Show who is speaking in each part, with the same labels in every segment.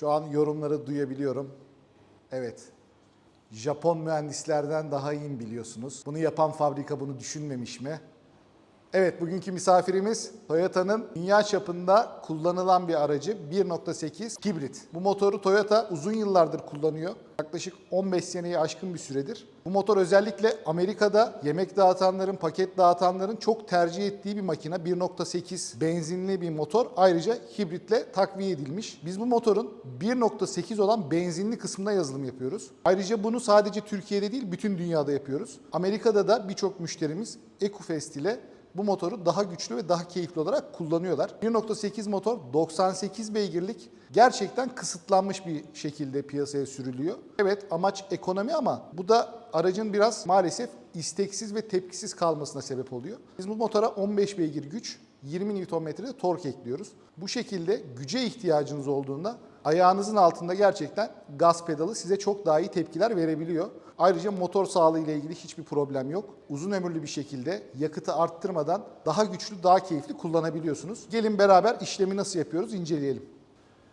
Speaker 1: Şu an yorumları duyabiliyorum. Evet. Japon mühendislerden daha iyi biliyorsunuz? Bunu yapan fabrika bunu düşünmemiş mi? Evet, bugünkü misafirimiz Toyota'nın dünya çapında kullanılan bir aracı 1.8 hibrit. Bu motoru Toyota uzun yıllardır kullanıyor. Yaklaşık 15 seneyi aşkın bir süredir. Bu motor özellikle Amerika'da yemek dağıtanların, paket dağıtanların çok tercih ettiği bir makine. 1.8 benzinli bir motor. Ayrıca hibritle takviye edilmiş. Biz bu motorun 1.8 olan benzinli kısmına yazılım yapıyoruz. Ayrıca bunu sadece Türkiye'de değil bütün dünyada yapıyoruz. Amerika'da da birçok müşterimiz EcoFest ile bu motoru daha güçlü ve daha keyifli olarak kullanıyorlar. 1.8 motor 98 beygirlik gerçekten kısıtlanmış bir şekilde piyasaya sürülüyor. Evet amaç ekonomi ama bu da aracın biraz maalesef isteksiz ve tepkisiz kalmasına sebep oluyor. Biz bu motora 15 beygir güç, 20 Nm'de tork ekliyoruz. Bu şekilde güce ihtiyacınız olduğunda ayağınızın altında gerçekten gaz pedalı size çok daha iyi tepkiler verebiliyor. Ayrıca motor sağlığı ile ilgili hiçbir problem yok. Uzun ömürlü bir şekilde yakıtı arttırmadan daha güçlü, daha keyifli kullanabiliyorsunuz. Gelin beraber işlemi nasıl yapıyoruz inceleyelim.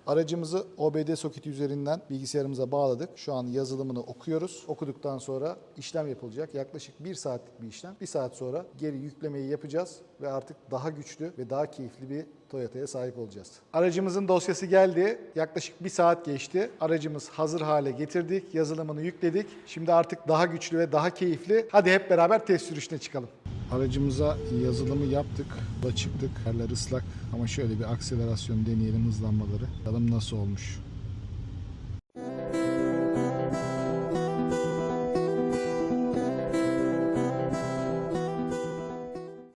Speaker 1: Aracımızı OBD soketi üzerinden bilgisayarımıza bağladık. Şu an yazılımını okuyoruz. Okuduktan sonra işlem yapılacak. Yaklaşık bir saatlik bir işlem. Bir saat sonra geri yüklemeyi yapacağız ve artık daha güçlü ve daha keyifli bir Toyota'ya sahip olacağız. Aracımızın dosyası geldi. Yaklaşık bir saat geçti. Aracımız hazır hale getirdik. Yazılımını yükledik. Şimdi artık daha güçlü ve daha keyifli. Hadi hep beraber test sürüşüne çıkalım. Aracımıza yazılımı yaptık. Da çıktık. Yerler ıslak ama şöyle bir akselerasyon deneyelim hızlanmaları. Bakalım nasıl olmuş.